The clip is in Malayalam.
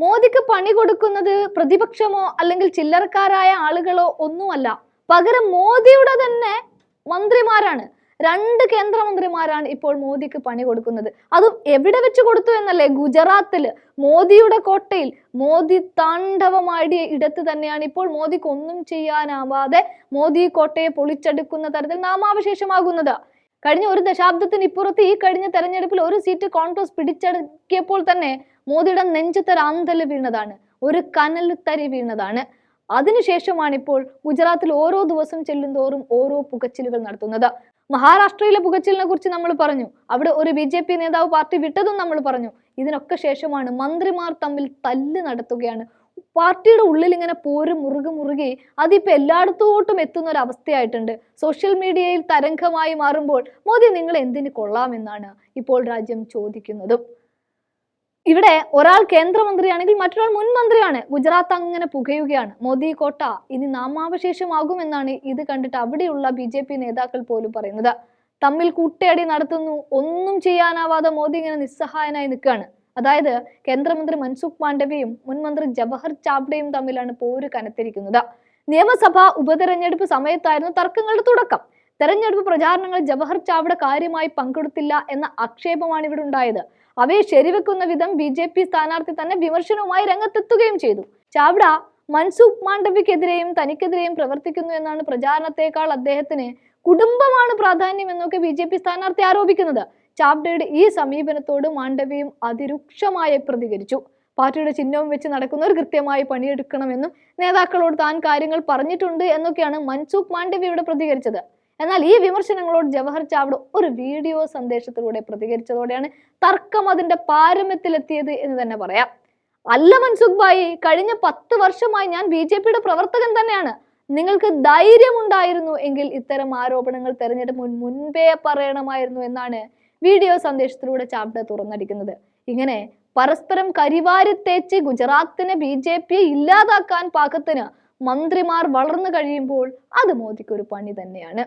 മോദിക്ക് പണി കൊടുക്കുന്നത് പ്രതിപക്ഷമോ അല്ലെങ്കിൽ ചില്ലറക്കാരായ ആളുകളോ ഒന്നുമല്ല. പകരം മോദിയുടെ തന്നെ മന്ത്രിമാരാണ്. രണ്ട് കേന്ദ്രമന്ത്രിമാരാണ് ഇപ്പോൾ മോദിക്ക് പണി കൊടുക്കുന്നത്. അതും എവിടെ വെച്ച് കൊടുത്തു എന്നല്ലേ? ഗുജറാത്തിൽ മോദിയുടെ കോട്ടയിൽ മോദി താണ്ഡവമാടിയ ഇടത്ത് തന്നെയാണ് ഇപ്പോൾ മോദിക്ക് ഒന്നും ചെയ്യാനാവാതെ മോദി കോട്ടയെ പൊളിച്ചെടുക്കുന്ന തരത്തിൽ നാമാവശേഷമാകുന്നത്. കഴിഞ്ഞ ഒരു ദശാബ്ദത്തിന് ഇപ്പുറത്ത് ഈ കഴിഞ്ഞ തെരഞ്ഞെടുപ്പിൽ ഒരു സീറ്റ് കോൺഗ്രസ് പിടിച്ചടക്കിയപ്പോൾ തന്നെ മോദിയുടെ നെഞ്ചത്തെ അന്തൽ വീണതാണ് ഒരു കനൽ തരി വീണതാണ്. അതിനുശേഷമാണ് ഇപ്പോൾ ഗുജറാത്തിൽ ഓരോ ദിവസം ചെല്ലുന്തോറും ഓരോ പുകച്ചിലുകൾ നടത്തുന്നത്. മഹാരാഷ്ട്രയിലെ പുകച്ചിലിനെ കുറിച്ച് നമ്മൾ പറഞ്ഞു അവിടെ ഒരു ബി ജെ പി നേതാവ് പാർട്ടി വിട്ടതും നമ്മൾ പറഞ്ഞു. ഇതിനൊക്കെ ശേഷമാണ് മന്ത്രിമാർ തമ്മിൽ തല്ല് നടത്തുകയാണ്. പാർട്ടിയുടെ ഉള്ളിൽ ഇങ്ങനെ പോര് മുറുകെ മുറുകെ അതിപ്പോ എല്ലായിടത്തോട്ടും എത്തുന്ന ഒരു അവസ്ഥയായിട്ടുണ്ട്. സോഷ്യൽ മീഡിയയിൽ തരംഗമായി മാറുമ്പോൾ മോദി നിങ്ങൾ എന്തിന് കൊള്ളാമെന്നാണ് ഇപ്പോൾ രാജ്യം ചോദിക്കുന്നതും. ഇവിടെ ഒരാൾ കേന്ദ്രമന്ത്രിയാണെങ്കിൽ മറ്റൊരാൾ മുൻ മന്ത്രിയാണ് ഗുജറാത്ത് അങ്ങനെ പുകയുകയാണ്. മോദി കോട്ട ഇനി നാമാവശേഷമാകുമെന്നാണ് ഇത് കണ്ടിട്ട് അവിടെയുള്ള ബി നേതാക്കൾ പോലും പറയുന്നത്. തമ്മിൽ കൂട്ടയടി നടത്തുന്നു. ഒന്നും ചെയ്യാനാവാതെ മോദി ഇങ്ങനെ നിസ്സഹായനായി നിൽക്കുകയാണ്. അതായത് കേന്ദ്രമന്ത്രി മൻസുഖ് മാണ്ഡവ്യയും മുൻമന്ത്രി ജവഹർ ചാവ്ഡയും തമ്മിലാണ് പോര് കനത്തിരിക്കുന്നത്. നിയമസഭാ ഉപതെരഞ്ഞെടുപ്പ് സമയത്തായിരുന്നു തർക്കങ്ങളുടെ തുടക്കം. തെരഞ്ഞെടുപ്പ് പ്രചാരണങ്ങൾ ജവഹർ ചാവ്ഡ കാര്യമായി പങ്കെടുത്തില്ല എന്ന ആക്ഷേപമാണ് ഇവിടെ ഉണ്ടായത്. അവയെ ശരിവെക്കുന്ന വിധം ബി ജെ പി സ്ഥാനാർത്ഥി തന്നെ വിമർശനവുമായി രംഗത്തെത്തുകയും ചെയ്തു. ചാവ്ഡ മൻസൂഖ് മാണ്ഡവ്യക്കെതിരെയും തനിക്കെതിരെയും പ്രവർത്തിക്കുന്നു എന്നാണ് പ്രചാരണത്തെക്കാൾ അദ്ദേഹത്തിന് കുടുംബമാണ് പ്രാധാന്യം എന്നൊക്കെ ബി ജെ പി സ്ഥാനാർത്ഥി ആരോപിക്കുന്നത്. ചാവ്ഡയുടെ ഈ സമീപനത്തോട് മാണ്ഡവിയും അതിരൂക്ഷമായി പ്രതികരിച്ചു. പാർട്ടിയുടെ ചിഹ്നവും വെച്ച് നടക്കുന്നവർ കൃത്യമായി പണിയെടുക്കണമെന്നും നേതാക്കളോട് താൻ കാര്യങ്ങൾ പറഞ്ഞിട്ടുണ്ട് എന്നൊക്കെയാണ് മൻസൂഖ് മാണ്ഡവ്യയുടെ പ്രതികരിച്ചത്. എന്നാൽ ഈ വിമർശനങ്ങളോട് ജവഹർ ചാവ്ഡ ഒരു വീഡിയോ സന്ദേശത്തിലൂടെ പ്രതികരിച്ചതോടെയാണ് തർക്കം അതിന്റെ പാരമ്യത്തിലെത്തിയത് എന്ന് തന്നെ പറയാം. അല്ല മൻസുഖ് ഭായി കഴിഞ്ഞ പത്ത് വർഷമായി ഞാൻ ബി ജെ പിയുടെ പ്രവർത്തകൻ തന്നെയാണ്. നിങ്ങൾക്ക് ധൈര്യമുണ്ടായിരുന്നു എങ്കിൽ ഇത്തരം ആരോപണങ്ങൾ തെരഞ്ഞെടുപ്പ് മുൻ മുൻപേ പറയണമായിരുന്നു എന്നാണ് വീഡിയോ സന്ദേശത്തിലൂടെ ചാവ്ഡ തുറന്നടിക്കുന്നത്. ഇങ്ങനെ പരസ്പരം കരിവാരി തേച്ച് ഗുജറാത്തിനെ ബി ജെ പിയെ ഇല്ലാതാക്കാൻ പാകത്തിന് മന്ത്രിമാർ വളർന്നു കഴിയുമ്പോൾ അത് മോദിക്ക് ഒരു പണി തന്നെയാണ്.